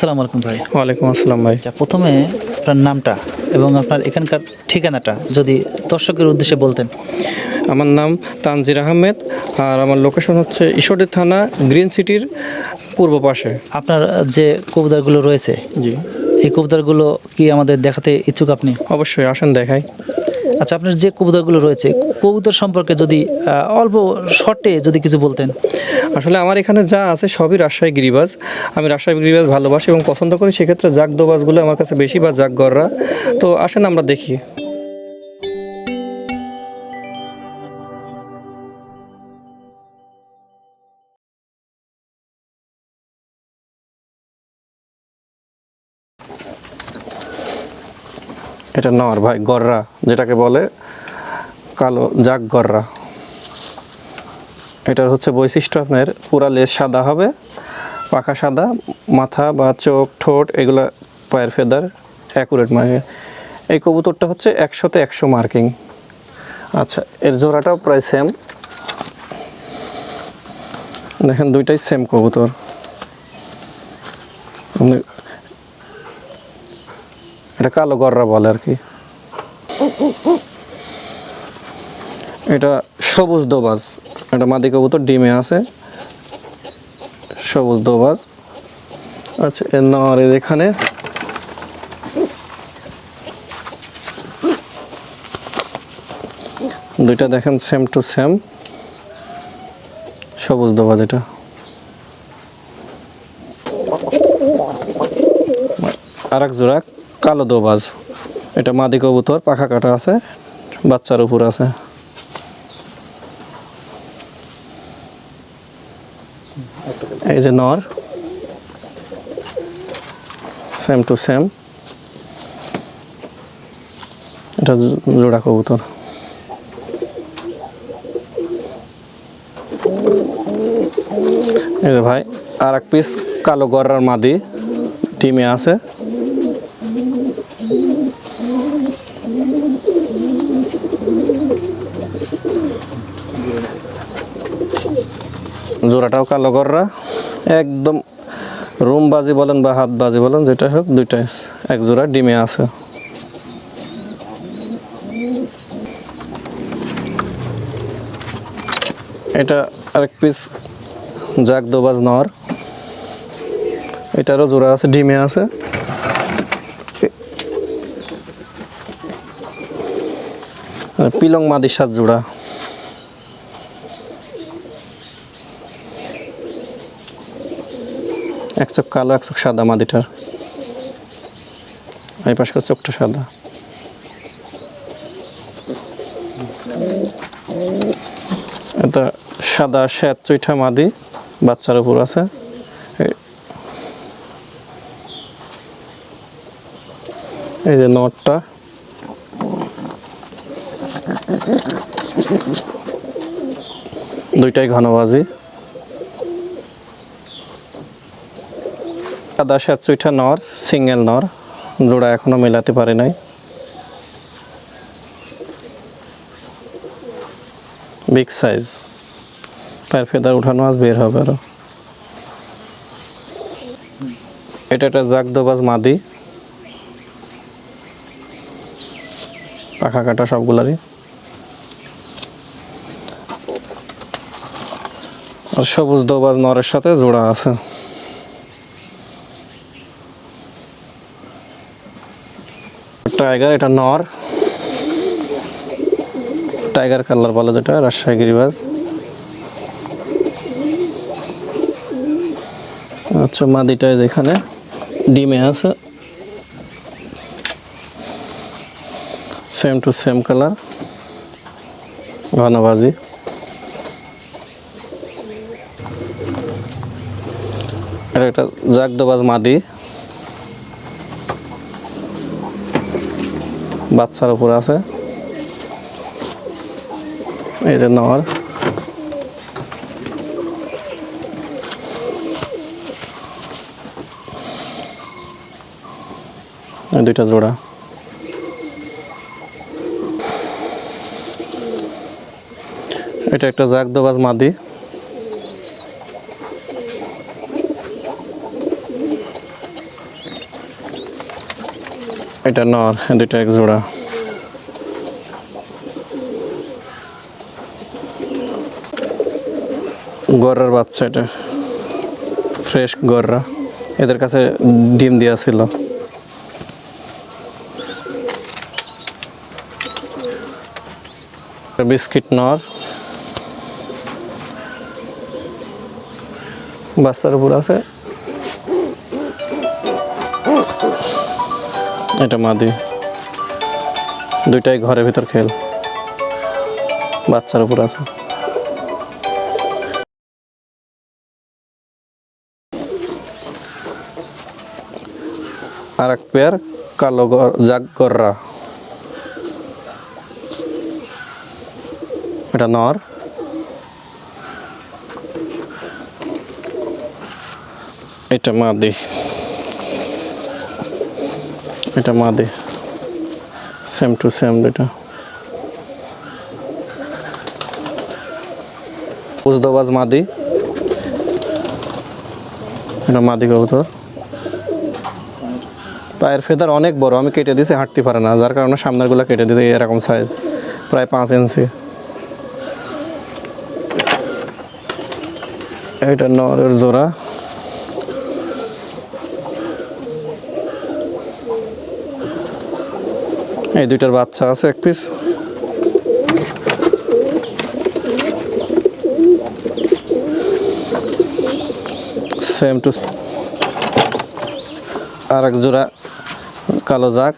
আসসালামু আলাইকুম ভাই। ওয়ালাইকুম আসসালাম ভাই। আচ্ছা প্রথমে আপনার নামটা এবং আপনার এখানকার ঠিকানাটা যদি দর্শকের উদ্দেশ্যে বলতেন। আমার নাম তানজির আহমেদ আর আমার লোকেশন হচ্ছে ঈশ্বরদী থানা গ্রিন সিটির পূর্ব পাশে। আপনার যে কবুতরগুলো রয়েছে জি। এই কবুতরগুলো কি আমাদের দেখাতে ইচ্ছুক আপনি? অবশ্যই আসেন দেখাই। আচ্ছা আপনার যে কবুতরগুলো রয়েছে কবুতর সম্পর্কে যদি অল্প শর্টে যদি কিছু বলতেন। আসলে আমার এখানে যা আছে সবই রাজশাহী গিরিবাজ। আমি রাজশাহী গিরিবাজ ভালোবাসি এবং পছন্দ করি, সেক্ষেত্রে জাক দোবাজগুলো আমার কাছে বেশি বা জাক গররা তো আসেন আমরা দেখি। এটা নর ভাই, গররা, যেটাকে বলে কালো জাগ গররা এটার হচ্ছে বৈশিষ্ট্য আপনার, পুরা লেজ সাদা হবে, পাখা সাদা, মাথা বা চোখ, ঠোঁট, এগুলো পায়ের ফেদার অ্যাকুরেট মানে। এই কবুতরটা হচ্ছে একশোতে একশো মার্কিং আচ্ছা এর জোড়াটাও প্রায় সেম দেখেন, দুইটাই সেম কবুতর। এটা কালো গররা বলে আর কি। এটা সবুজ দোবাজ। এটা মাদি কবুতর, ডিমে আছে। সবুজ দোবাজ। আচ্ছা এর এর এখানে। দুইটা দেখেন সেম টু সেম সবুজ দোবাজ এটা। আর এক জোড়া, কালো দোবাজ। এটা মাদি কবুতর, পাখা কাটা আছে, বাচ্চার উপর আছে। এই যে নর। সেম টু সেম এটা জোড়া কবুতর। এই ভাই আর এক পিস কালো গররার মাদি টিমে আছে। জোড়াটাও কালো গররা। একদম রুম বাজি বলেন বা হাত বাজি বলেন, যেটা হোক দুইটাই এক জোড়া ডিমে আছে। এটা আরেক পিস জাগ দোবাজ নর। এটারও জোড়া আছে, ডিমে আছে। পিলং মাদির সাত জোড়া। এক চোখ কালো, এক চোখ সাদা মাদিটার। এই পাশ করে চোখটা সাদা। এটা সাদা শ্বেত চৈঠা মাদি বাচ্চার উপর আছে। এই- এই যে নটটা। দুইটাই ঘনবাজি সাদা চৈঠা নর সিঙ্গেল নর, জোড়া এখনও মেলাতে পারে নাই। বিগ সাইজ পায়ের ফেদার উঠানো আজ বের হবে আরও। এটা একটা জাগদোবাজ মাদি। পাখা কাটা সবগুলারই। আর সবুজ দোবাজ নরের সাথে জোড়া আছে। টাইগার, এটা নর। টাইগার কালার বলে যেটা, রাজশাহী গিরিবাজ। আচ্ছা মাদিটা যেখানে ডিমে আছে। সেম টু সেম কালার ঘনবাজি এটা একটা জাগদবাজ মাদি। বাচ্চার উপর আছে। যে নর। দুইটা জোড়া। এটা একটা জাগদবাজ মাদি। এটা নর দুইটা এক জোড়া। গররার বাচ্চা এটা। ফ্রেশ গররা। এদের কাছে ডিম দেওয়া ছিল। বিস্কিট নর। বাচ্চার উপর আছে। এটা মাদি। দুইটাই ঘরের ভিতর খেল। বাচ্চার উপর আছে। আর এক পেয়ার কালো গর- জাগ গররা এটা নর। এটা মাদি। এটা মাদি। সেম টু সেম দুটা উজদবাজ মাদি। এটা মাদি কবুতর। পায়ের ফেদার অনেক বড় আমি কেটে দিয়েছি হাঁটতে পারে না। যার কারণে সামনেরগুলো কেটে দিতে এরকম সাইজ প্রায় পাঁচ ইঞ্চি। এটা নরের জোড়া। এই দুইটার বাচ্চা আছে এক পিস সেম টু আর এক জোড়া কালো জাক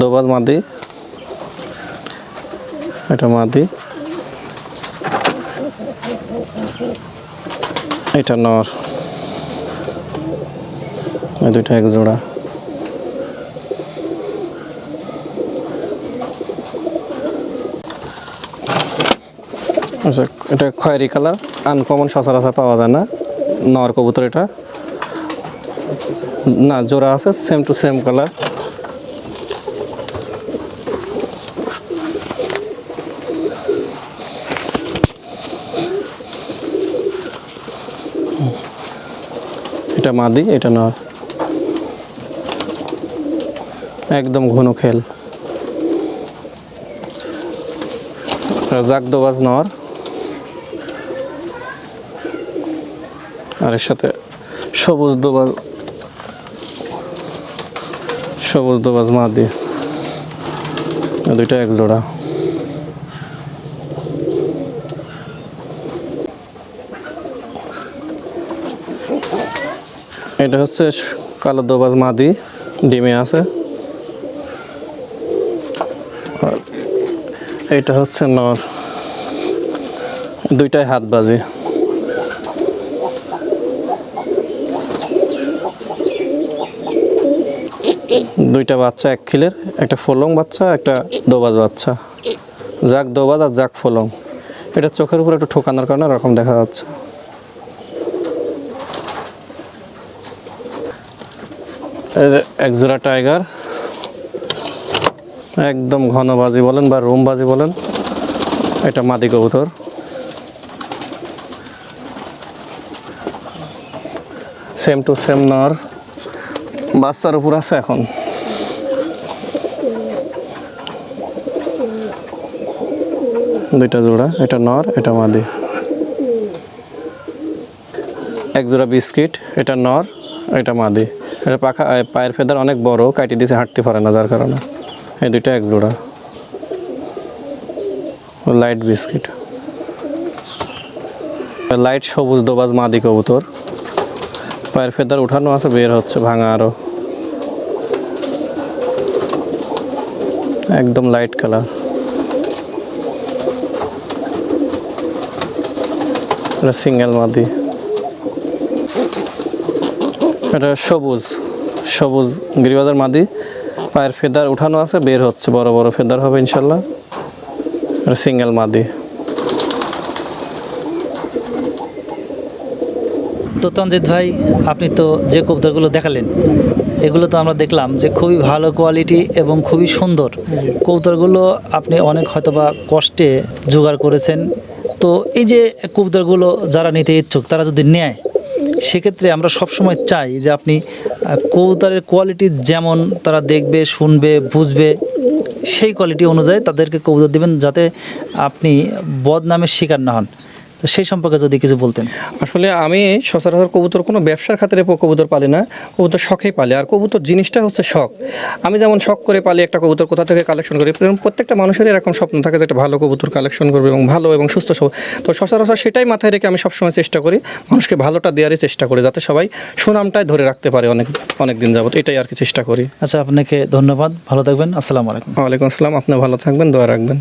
দোবাজ মাদি। এটা মাদি। এটা নর। এই দুইটা এক জোড়া। আচ্ছা এটা খয়েরি কালার আনকমন সচরাচর পাওয়া যায় না, নর কবুতর এটা। না, জোড়া আছে সেম টু সেম কালার এটা মাদি, এটা নর। একদম ঘন খেল। জাগদোবাজ নর। আর এর সাথে সবুজ দোবাজ সবুজ দোবাজ মাদি দুইটা এক জোড়া। এটা হচ্ছে কালো দোবাজ মাদি ডিমে আছে। এইটা হচ্ছে নর। দুইটাই হাত বাজি। দুইটা বাচ্চা, এক খিলের, একটা ফলং বাচ্চা, একটা দোবাজ বাচ্চা। জাক দোবাজ আর জাক ফলং। এটা চোখের উপর একটু ঠোকানোর কারণে এরকম দেখা যাচ্ছে। এই যে এক জোড়া টাইগার। একদম ঘন বাজি বলেন বা রুম বাজি বলেন এটা মাদি কবুতর। সেম টু সেম নর। বাচ্চার উপর আছে এখন। দুইটা জোড়া, এটা নর, এটা মাদি। এক জোড়া বিস্কিট, এটা নর, এটা মাদি। এটা পাখা পায়ের ফেদার অনেক বড় কাটি দিয়েছে হাঁটতে পারে না যার কারণে। এই দুইটা এক জোড়া। Light biscuit. লাইট সবুজ দোবাজ মাদি কবুতর। পায়ের ফেদার উঠানো আছে, বের হচ্ছে, ভাঙা আরও। একদম লাইট কালার এটা সিঙ্গেল মাদি। এটা সবুজ সবুজ গিরিবাজার মাদি। পায়ের ফেদার উঠানো আছে, বের হচ্ছে, বড় বড় ফেদার হবে ইনশাল্লাহ। এটা সিঙ্গেল মাদি। তো তঞ্জিত ভাই, আপনি তো যে কবুতরগুলো দেখালেন এগুলো তো আমরা দেখলাম যে খুবই ভালো কোয়ালিটি এবং খুবই সুন্দর। কবুতরগুলো আপনি অনেক হয়তোবা কষ্টে জোগাড় করেছেন। তো এই যে কবুতরগুলো যারা নিতে ইচ্ছুক, তারা যদি নেয়, সেক্ষেত্রে আমরা সবসময় চাই যে আপনি কবুতরের কোয়ালিটি যেমন তারা দেখবে, শুনবে, বুঝবে, সেই কোয়ালিটি অনুযায়ী তাদেরকে কবুতর দেবেন যাতে আপনি বদনামের শিকার না হন। তো সেই সম্পর্কে যদি কিছু বলতেন। আসলে আমি সচরাচর কবুতর কোনো ব্যবসার খাতিরে কবুতর পালি না কবুতর শখেই পালি। আর কবুতর জিনিসটা হচ্ছে শখ। আমি যেমন শখ করে পালি একটা কবুতর কোথা থেকে কালেকশন করি প্রত্যেকটা মানুষের এরকম স্বপ্ন থাকে যে একটা ভালো কবুতর কালেকশন করবে এবং ভালো এবং সুস্থ সব তো সচরাচর সেটাই মাথায় রেখে আমি সবসময় চেষ্টা করি মানুষকে ভালোটা দেওয়ারই চেষ্টা করি যাতে সবাই সুনামটাই ধরে রাখতে পারে অনেক অনেক দিন যাবত এটাই আর কি চেষ্টা করি। আচ্ছা আপনাকে ধন্যবাদ। ভালো থাকবেন। আসসালামু আলাইকুম। ওয়ালাইকুম আসসালাম। আপনি ভালো থাকবেন দোয়া রাখবেন।